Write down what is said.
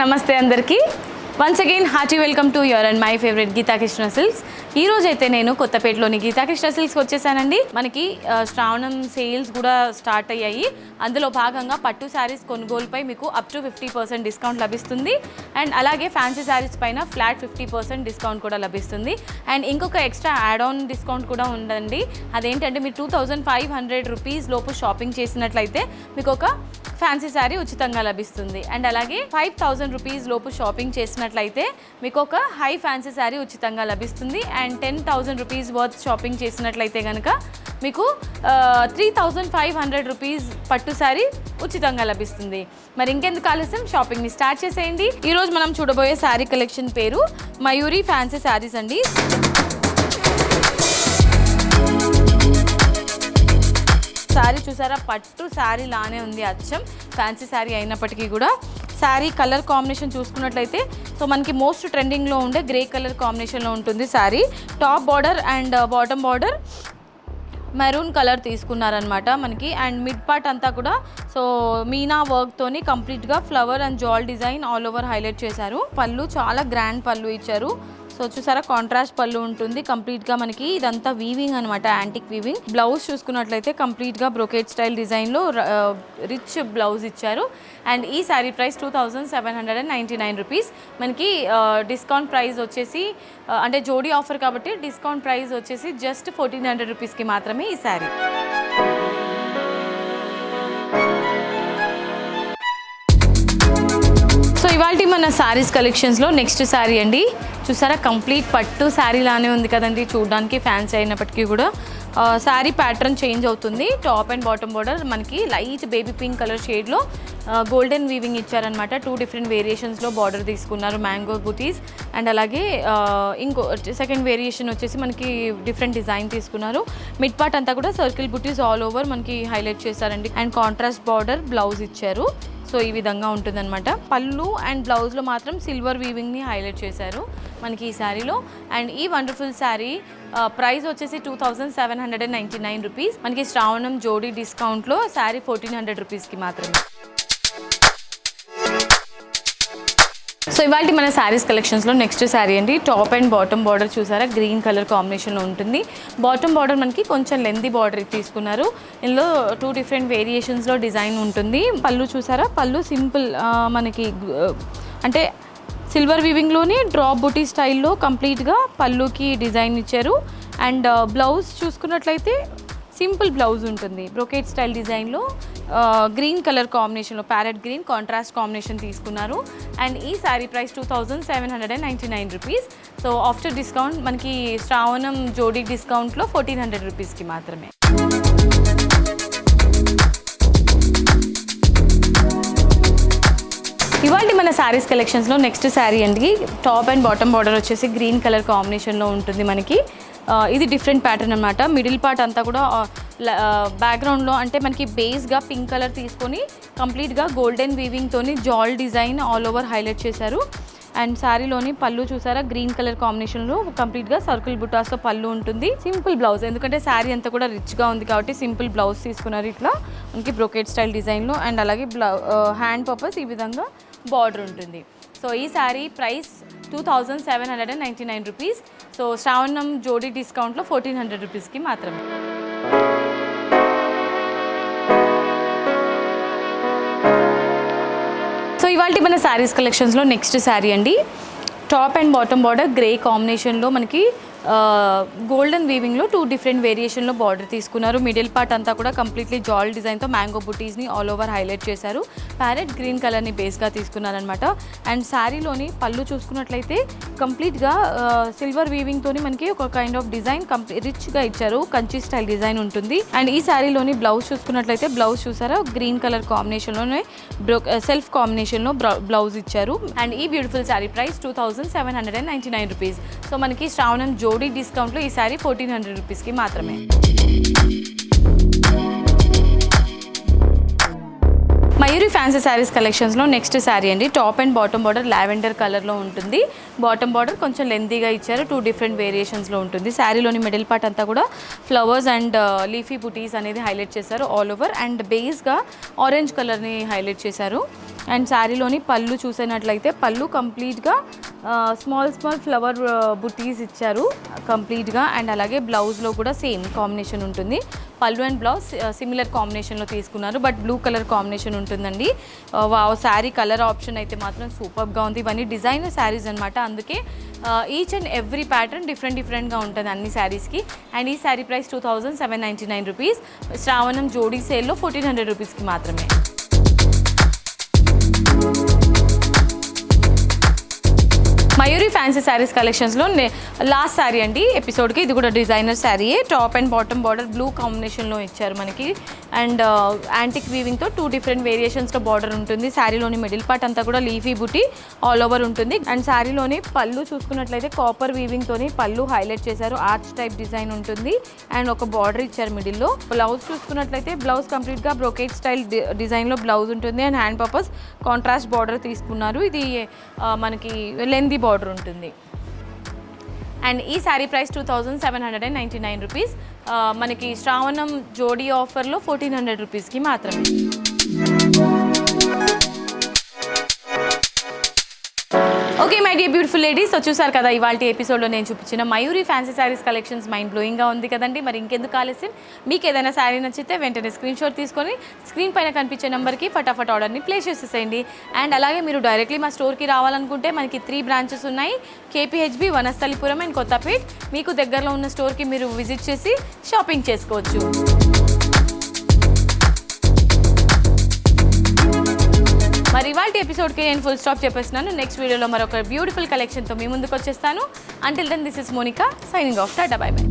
నమస్తే అందరికీ. Once again hearty welcome to your and my favourite Geethakrishna Silks ఈ రోజు అయితే నేను కొత్తపేటలోని గీతాకృష్ణ సిల్క్స్కి వచ్చేసానండి. మనకి శ్రావణం సేల్స్ కూడా స్టార్ట్ అయ్యాయి. అందులో భాగంగా పట్టు శారీస్ కొనుగోలుపై మీకు up to fifty percent discount లభిస్తుంది. అండ్ అలాగే ఫ్యాన్సీ శారీస్ పైన ఫ్లాట్ ఫిఫ్టీ పర్సెంట్ డిస్కౌంట్ కూడా లభిస్తుంది. అండ్ ఇంకొక ఎక్స్ట్రా యాడ్ ఆన్ డిస్కౌంట్ కూడా ఉందండి. అదేంటంటే మీరు two thousand five hundred rupees లోపు షాపింగ్ చేసినట్లయితే మీకు ఒక ఫ్యాన్సీ శారీ ఉచితంగా లభిస్తుంది. అండ్ అలాగే ఫైవ్ థౌజండ్ రూపీస్ లోపు షాపింగ్ చేసినట్లయితే మీకు ఒక హై ఫ్యాన్సీ శారీ ఉచితంగా లభిస్తుంది. And ten thousand rupees worth shopping చేసినట్లయితే కనుక మీకు three thousand five hundred rupees పట్టు శారీ ఉచితంగా లభిస్తుంది. మరి ఇంకెందుకు ఆలస్యం? షాపింగ్ని స్టార్ట్ చేసేయండి. ఈరోజు మనం చూడబోయే శారీ కలెక్షన్ పేరు మయూరి ఫ్యాన్సీ శారీస్ అండి. శారీ చూసారా? పట్టు శారీ లానే ఉంది అచ్చం. ఫ్యాన్సీ శారీ అయినప్పటికీ కూడా శారీ కలర్ కాంబినేషన్ చూసుకున్నట్లయితే సో మనకి మోస్ట్ ట్రెండింగ్లో ఉండే గ్రే కలర్ కాంబినేషన్లో ఉంటుంది sari top border and bottom border maroon colour తీసుకున్నారనమాట మనకి. అండ్ మిడ్ పార్ట్ అంతా కూడా సో మీనా వర్క్తోని కంప్లీట్గా ఫ్లవర్ అండ్ జాల్ డిజైన్ ఆల్ ఓవర్ హైలైట్ చేశారు. పళ్ళు చాలా గ్రాండ్ పళ్ళు ఇచ్చారు. సో చూసారా కాంట్రాస్ట్ పళ్ళు ఉంటుంది. కంప్లీట్గా మనకి ఇదంతా వీవింగ్ అనమాట యాంటిక్ వీవింగ్ బ్లౌజ్ చూసుకున్నట్లయితే కంప్లీట్గా బ్రొకేట్ స్టైల్ డిజైన్లో రిచ్ బ్లౌజ్ ఇచ్చారు. అండ్ ఈ sari price two thousand seven hundred and ninety nine rupees మనకి డిస్కౌంట్ ప్రైస్ వచ్చేసి అంటే జోడీ ఆఫర్ కాబట్టి డిస్కౌంట్ ప్రైస్ వచ్చేసి జస్ట్ ఫోర్టీన్ హండ్రెడ్ రూపీస్కి మాత్రమే ఈ శారీ ఇవాళ మన శారీస్ కలెక్షన్స్లో నెక్స్ట్ శారీ అండి. చూసారా కంప్లీట్ పట్టు శారీ లానే ఉంది కదండి. చూడడానికి ఫ్యాన్సీ అయినప్పటికీ కూడా శారీ ప్యాటర్న్ చేంజ్ అవుతుంది. టాప్ అండ్ బాటమ్ బోర్డర్ మనకి లైట్ బేబీ పింక్ కలర్ షేడ్లో గోల్డెన్ వీవింగ్ ఇచ్చారనమాట టూ డిఫరెంట్ వేరియేషన్స్లో బార్డర్ తీసుకున్నారు మ్యాంగో బుటీస్ అండ్ అలాగే ఇంకో సెకండ్ వేరియేషన్ వచ్చేసి మనకి డిఫరెంట్ డిజైన్ తీసుకున్నారు. మిడ్ పార్ట్ అంతా కూడా సర్కిల్ బుటీస్ ఆల్ ఓవర్ మనకి హైలైట్ చేశారండి. అండ్ కాంట్రాస్ట్ బార్డర్ బ్లౌజ్ ఇచ్చారు. సో ఈ విధంగా ఉంటుందన్నమాట. పళ్ళు అండ్ బ్లౌజ్లో మాత్రం సిల్వర్ వీవింగ్ని హైలైట్ చేశారు మనకి ఈ శారీలో. అండ్ ఈ వండర్ఫుల్ శారీ ప్రైస్ వచ్చేసి two thousand seven hundred and ninety nine rupees మనకి శ్రావణం జోడీ డిస్కౌంట్లో శారీ ఫోర్టీన్ హండ్రెడ్ రూపీస్కి మాత్రమే. సో ఇవాళ మన శారీస్ కలెక్షన్స్లో నెక్స్ట్ శారీ అండి. టాప్ అండ్ బాటమ్ బార్డర్ చూసారా? గ్రీన్ కలర్ కాంబినేషన్లో ఉంటుంది. బాటమ్ బార్డర్ మనకి కొంచెం లెందీ బార్డర్ తీసుకున్నారు. ఇందులో టూ డిఫరెంట్ వేరియేషన్స్లో డిజైన్ ఉంటుంది. పళ్ళు చూసారా? పళ్ళు సింపుల్ మనకి అంటే సిల్వర్ వీవింగ్లోనే డ్రాప్ బుటీ స్టైల్లో కంప్లీట్గా పళ్ళుకి డిజైన్ ఇచ్చారు. అండ్ బ్లౌజ్ చూసుకున్నట్లయితే సింపుల్ బ్లౌజ్ ఉంటుంది. బ్రొకేట్ స్టైల్ డిజైన్లో గ్రీన్ కలర్ కాంబినేషన్లో ప్యారెట్ గ్రీన్ కాంట్రాస్ట్ కాంబినేషన్ తీసుకున్నారు. అండ్ ఈ sari price two thousand seven hundred and ninety nine rupees. So after discount మనకి శ్రావణం జోడీ డిస్కౌంట్లో ఫోర్టీన్ హండ్రెడ్ రూపీస్కి మాత్రమే. ఇవాళ మన శారీస్ కలెక్షన్స్లో నెక్స్ట్ శారీ అండి. టాప్ అండ్ బాటమ్ బార్డర్ వచ్చేసి గ్రీన్ కలర్ కాంబినేషన్లో ఉంటుంది మనకి. ఇది డిఫరెంట్ ప్యాటర్న్ అనమాట మిడిల్ పార్ట్ అంతా కూడా బ్యాక్గ్రౌండ్లో అంటే మనకి బేస్గా పింక్ కలర్ తీసుకొని కంప్లీట్గా గోల్డెన్ వీవింగ్తోని జాల్ డిజైన్ ఆల్ ఓవర్ హైలైట్ చేశారు. అండ్ శారీలోని పళ్ళు చూసారా? గ్రీన్ కలర్ కాంబినేషన్లో కంప్లీట్గా సర్కిల్ బుటాస్తో పళ్ళు ఉంటుంది. సింపుల్ బ్లౌజ్ ఎందుకంటే శారీ అంతా కూడా రిచ్గా ఉంది కాబట్టి సింపుల్ బ్లౌజ్ తీసుకున్నారు ఇట్లా. మనకి బ్రొకేట్ స్టైల్ డిజైన్లో అండ్ అలాగే బ్లౌ హ్యాండ్ పర్పస్ ఈ విధంగా బార్డర్ ఉంటుంది. సో ఈ sari price two thousand seven hundred and ninety nine rupees so శ్రావణం జోడీ డిస్కౌంట్లో ఫోర్టీన్ హండ్రెడ్ రూపీస్కి మాత్రమే. ఇవాళ మన శారీస్ కలెక్షన్స్లో నెక్స్ట్ శారీ అండి. Top and bottom border grey కాంబినేషన్లో మనకి గోల్డెన్ వీవింగ్లో టూ డిఫరెంట్ వేరియేషన్లో బార్డర్ తీసుకున్నారు. మిడిల్ పార్ట్ అంతా కూడా కంప్లీట్లీ జాల్ డిజైన్తో మ్యాంగో బుటీస్ని ఆల్ ఓవర్ హైలైట్ చేశారు. ప్యారెట్ గ్రీన్ కలర్ని బేస్గా తీసుకున్నారనమాట అండ్ శారీలోని పళ్ళు చూసుకున్నట్లయితే కంప్లీట్గా సిల్వర్ వీవింగ్తోని మనకి ఒక కైండ్ ఆఫ్ డిజైన్ కంప్లీ రిచ్గా ఇచ్చారు. కంచి స్టైల్ డిజైన్ ఉంటుంది. అండ్ ఈ శారీలోని బ్లౌజ్ చూసుకున్నట్లయితే బ్లౌజ్ చూసారా? గ్రీన్ కలర్ కాంబినేషన్లోనే బ్రో సెల్ఫ్ కాంబినేషన్లో బ్లౌజ్ ఇచ్చారు. అండ్ ఈ beautiful sari price two thousand seven hundred and ninety nine rupees so మనకి శ్రావణం జోడీ డిస్కౌంట్లో ఈ శారీ ఫోర్టీన్ హండ్రెడ్ రూపీస్కి మాత్రమే. మయూరి ఫ్యాన్సీ శారీస్ కలెక్షన్స్లో నెక్స్ట్ శారీ అండి. Top and bottom border lavender కలర్లో ఉంటుంది. బాటమ్ బార్డర్ కొంచెం లెందీగా ఇచ్చారు. టూ డిఫరెంట్ వేరియేషన్స్లో ఉంటుంది. శారీలోని మిడిల్ పార్ట్ అంతా కూడా ఫ్లవర్స్ అండ్ లీఫీ బుటీస్ అనేది హైలైట్ చేశారు ఆల్ ఓవర్ అండ్ బేస్గా ఆరెంజ్ కలర్ని హైలైట్ చేశారు. అండ్ శారీలోని పళ్ళు చూసినట్లయితే పళ్ళు కంప్లీట్గా స్మాల్ స్మాల్ ఫ్లవర్ బుటీస్ ఇచ్చారు కంప్లీట్గా అండ్ అలాగే బ్లౌజ్లో కూడా సేమ్ కాంబినేషన్ ఉంటుంది. పళ్ళు అండ్ బ్లౌజ్ సిమిలర్ కాంబినేషన్లో తీసుకున్నారు. బట్ బ్లూ కలర్ కాంబినేషన్ ఉంటుందండి. వావ్ శారీ కలర్ ఆప్షన్ అయితే మాత్రం సూపర్గా ఉంది. ఇవన్నీ డిజైనర్ శారీస్ అనమాట అందుకే each and every pattern different డిఫరెంట్గా ఉంటుంది అన్ని శారీస్కి అండ్ ఈ sari price two thousand seven ninety nine rupees శ్రావణం జోడీ సేల్లో ఫోర్టీన్ హండ్రెడ్ రూపీస్కి మాత్రమే. మయూరి ఫ్యాన్సీ శారీస్ కలెక్షన్స్లో లాస్ట్ శారీ అండి. ఎపిసోడ్కి ఇది కూడా designer శారీయే top and bottom border blue కాంబినేషన్లో ఇచ్చారు మనకి. అండ్ యాంటిక్ వీవింగ్తో టూ డిఫరెంట్ వేరియేషన్స్లో బార్డర్ ఉంటుంది. శారీలోని మిడిల్ పార్ట్ అంతా కూడా లీఫీ బుటీ ఆల్ ఓవర్ ఉంటుంది. అండ్ శారీలోని పళ్ళు చూసుకున్నట్లయితే కాపర్ వీవింగ్తోని పళ్ళు హైలైట్ చేశారు. ఆర్చ్ టైప్ డిజైన్ ఉంటుంది. అండ్ ఒక బార్డర్ ఇచ్చారు మిడిల్లో బ్లౌజ్ చూసుకున్నట్లయితే బ్లౌజ్ కంప్లీట్గా బ్రోకేజ్ స్టైల్ డిజైన్లో బ్లౌజ్ ఉంటుంది. And hand purpose contrast border తీసుకున్నారు. ఇది uh, మనకి లెంది బార్డర్ బార్డర్ ఉంటుంది. అండ్ ఈ sari price two thousand seven hundred and ninety nine rupees మనకి శ్రావణం జోడీ ఆఫర్లో ఫోర్టీన్ హండ్రెడ్ రూపీస్కి మాత్రమే. Okay my dear beautiful ladies so చూసారు కదా ఇవాళ ఎపిసోడ్లో నేను చూపించిన Mayuri fancy saris collections mind బ్లోయింగ్గా ఉంది కదండి. మరి ఇంకెందుకు ఆలస్యం? మీకు ఏదైనా శారీ నచ్చితే వెంటనే స్క్రీన్ షాట్ తీసుకొని స్క్రీన్ పైన కనిపించే నెంబర్కి ఫటాఫట్ ఆర్డర్ని ప్లేస్ చేసేసేయండి. అండ్ అలాగే మీరు డైరెక్ట్లీ మా స్టోర్కి రావాలనుకుంటే మనకి త్రీ బ్రాంచెస్ ఉన్నాయి. కేపీహెచ్బి వనస్థలిపురం అండ్ కొత్తపేట్ మీకు దగ్గరలో ఉన్న స్టోర్కి మీరు విజిట్ చేసి షాపింగ్ చేసుకోవచ్చు. మరి ఇవాళ ఎపిసోడ్కి నేను ఫుల్ స్టాప్ చెప్పేస్తున్నాను. నెక్స్ట్ వీడియోలో మరొక బ్యూటిఫుల్ కలెక్షన్తో మీ ముందుకు వచ్చేస్తాను. Until then this is Monika signing off tata bye bye